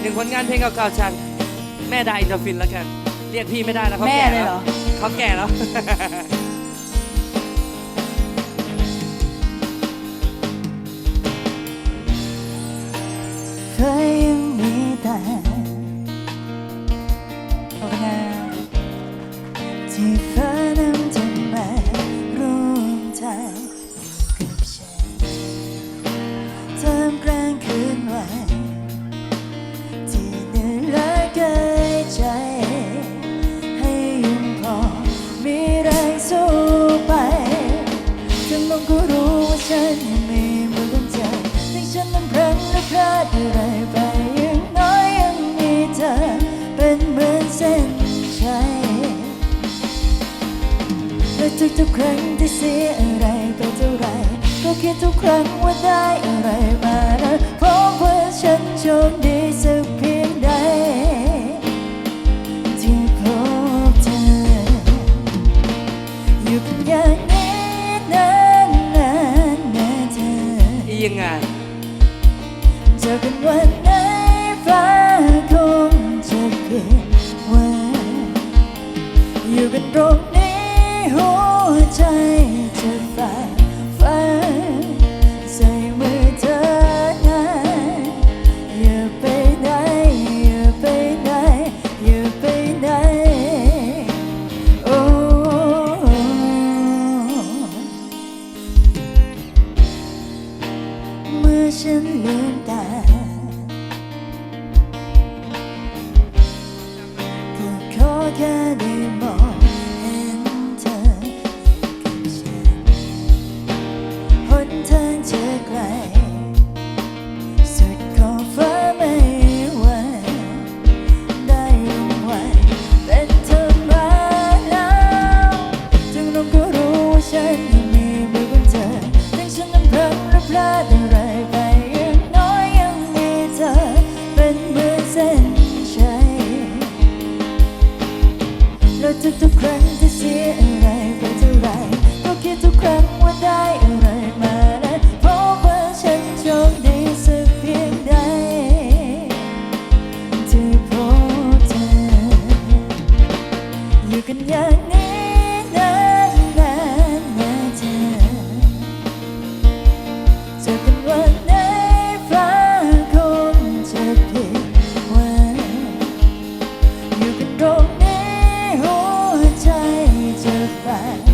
หนึ่งผลงานเพลงเก่าๆฉันแม่ดาอินเตอร์ฟินแล้วกัน เรียกพี่ไม่ได้แล้วเขาแม่แก่เลยแล้เหรวอเขาแก่แล้ว ทุกครั้งที่เสียอะไรไปเท่าไรก็คิดทุกครั้งว่าได้อะไรมาแล้วเพราะว่าฉันโชคดีสักเพียงใดที่พบเธออยู่เป็นอย่างนี้นานนานนะเธอยังไงเจอกันวันไหนฟ้าคงจะเปลี่ยนวันอยู่กันตรง ฉันลืมตาก็ขอแค่ได้มองเห็นเธอกับฉันหนทางจะไกลสุดขอบฟ้าไม่ไหวได้ยังไหวเป็นเธอมาแล้วจึงเราก็รู้ว่าฉันยังมีมือกุญแจถึงฉันนั้นพลังและพลาด ทุกๆครั้งที่เสียอะไรไปเท่าไรก็คิดทุกครั้งว่าได้อะไรมาแล้วเพราะว่าฉันโชคดีสักเพียงใดที่พบเธออยู่กันอย่างนี้ จ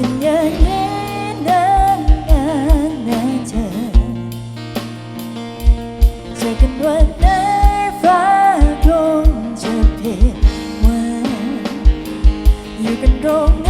กันเนิ่นเนิ่นเนิ่นนิ่นเธอใจกันวันไนฟ้าคงจะเพียนวันอยู่กันตรงไหน